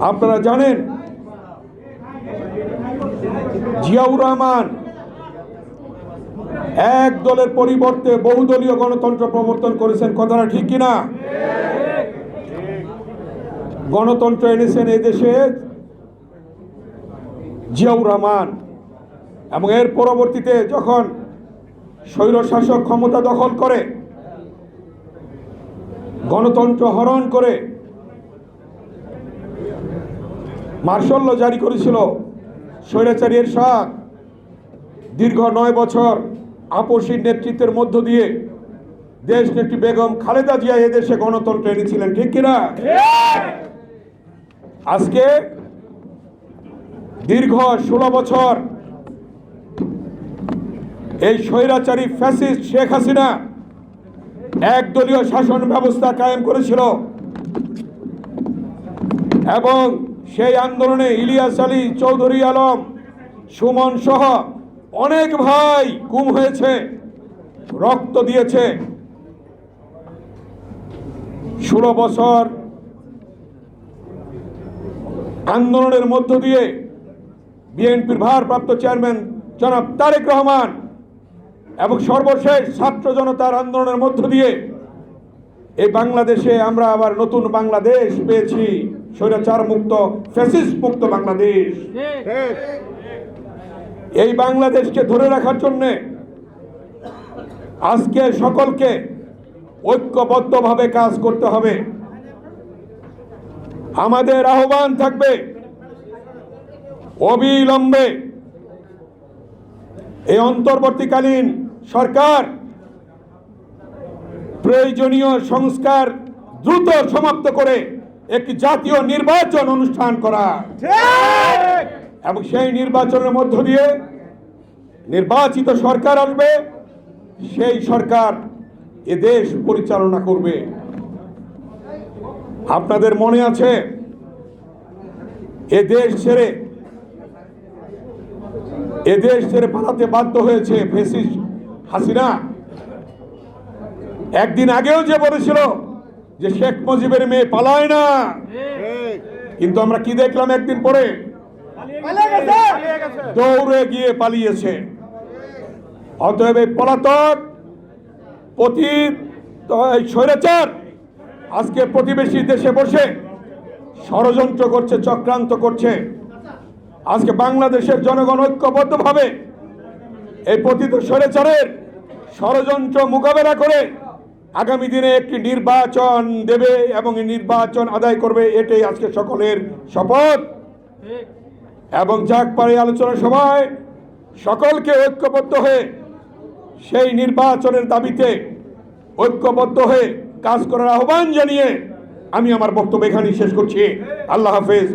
আপনারা জানেন, জিয়াউর রহমান এক দলের পরিবর্তে বহুদলীয় গণতন্ত্র প্রবর্তন করেছেন, কথাটা ঠিক কিনা? গণতন্ত্র এনেছেন এই দেশে জিয়াউর রহমান। এবং এর পরবর্তীতে যখন স্বৈরশাসক ক্ষমতা দখল করে, গণতন্ত্র হরণ করে মার্শাল্য জারি করেছিল স্বৈরাচারী এরশাদ দীর্ঘ নয় বছর আপসীর নেতৃত্বের মধ্য দিয়ে দেশ নেত্রী বেগম খালেদা জিয়া এদেশে গণতন্ত্র এনেছিলেন, ঠিক কিনা? আজকে দীর্ঘ ষোলো বছর এই স্বৈরাচারী ফ্যাসিস্ট শেখ হাসিনা একদলীয় শাসন ব্যবস্থা কায়েম করেছিল এবং সেই আন্দোলনে ইলিয়াস আলী চৌধুরী আলম, সুমন সহ অনেক ভাই গুম হয়েছে, রক্ত দিয়েছে। ষোলো বছর আন্দোলনের মধ্য দিয়ে বিএনপির ভারপ্রাপ্ত চেয়ারম্যান জনাব তারেক রহমান এবং সর্বশেষ ছাত্র জনতার আন্দোলনের মধ্য দিয়ে এই বাংলাদেশে আমরা আবার নতুন বাংলাদেশ পেয়েছি। স্বৈরাচার মুক্ত ফ্যাসিস্ট মুক্ত বাংলাদেশ। এই বাংলাদেশকে ধরে রাখার জন্যে আজকে সকলকে ঐক্যবদ্ধভাবে কাজ করতে হবে। আমাদের আহ্বান থাকবে অবিলম্বে এই অন্তর্বর্তীকালীন সরকার প্রয়োজনীয় সংস্কার দ্রুত সমাপ্ত করে একটি জাতীয় নির্বাচন অনুষ্ঠান করা। এবং সেই নির্বাচনের মধ্য দিয়ে নির্বাচিত সরকার আসবে সেই সরকার এ দেশ পরিচালনা করবে। আপনাদের মনে আছে এ দেশ ছেড়ে এ দেশ ছেড়ে পালাতে বাধ্য হয়েছে ফেসিস হাসিনা। একদিন আগেও যে বলেছিল যে শেখ মুজিবের মেয়ে পালায় না। কিন্তু আমরা কি দেখলাম একদিন পরে? দৌড়ে গিয়ে পালিয়েছে। অতএব এই পলাতক প্রতি স্বৈরাচার আজকে প্রতিবেশী দেশে বসে ষড়যন্ত্র করছে, চক্রান্ত করছে। আজকে বাংলাদেশের জনগণ ঐক্যবদ্ধভাবে এই পতিত স্বৈরাচারের ষড়যন্ত্র মোকাবেলা করে আগামী দিনে একটি নির্বাচন দেবে এবং নির্বাচন আদায় করবে, এটাই আজকে সকলের শপথ। এবং যাক পারে আলোচনা সভায় সকলকে ঐক্যবদ্ধ হয়ে সেই নির্বাচনের দাবিতে ঐক্যবদ্ধ হয়ে কাজ করার আহ্বান জানিয়ে আমি আমার বক্তব্য এখানেই শেষ করছি। আল্লাহ হাফেজ।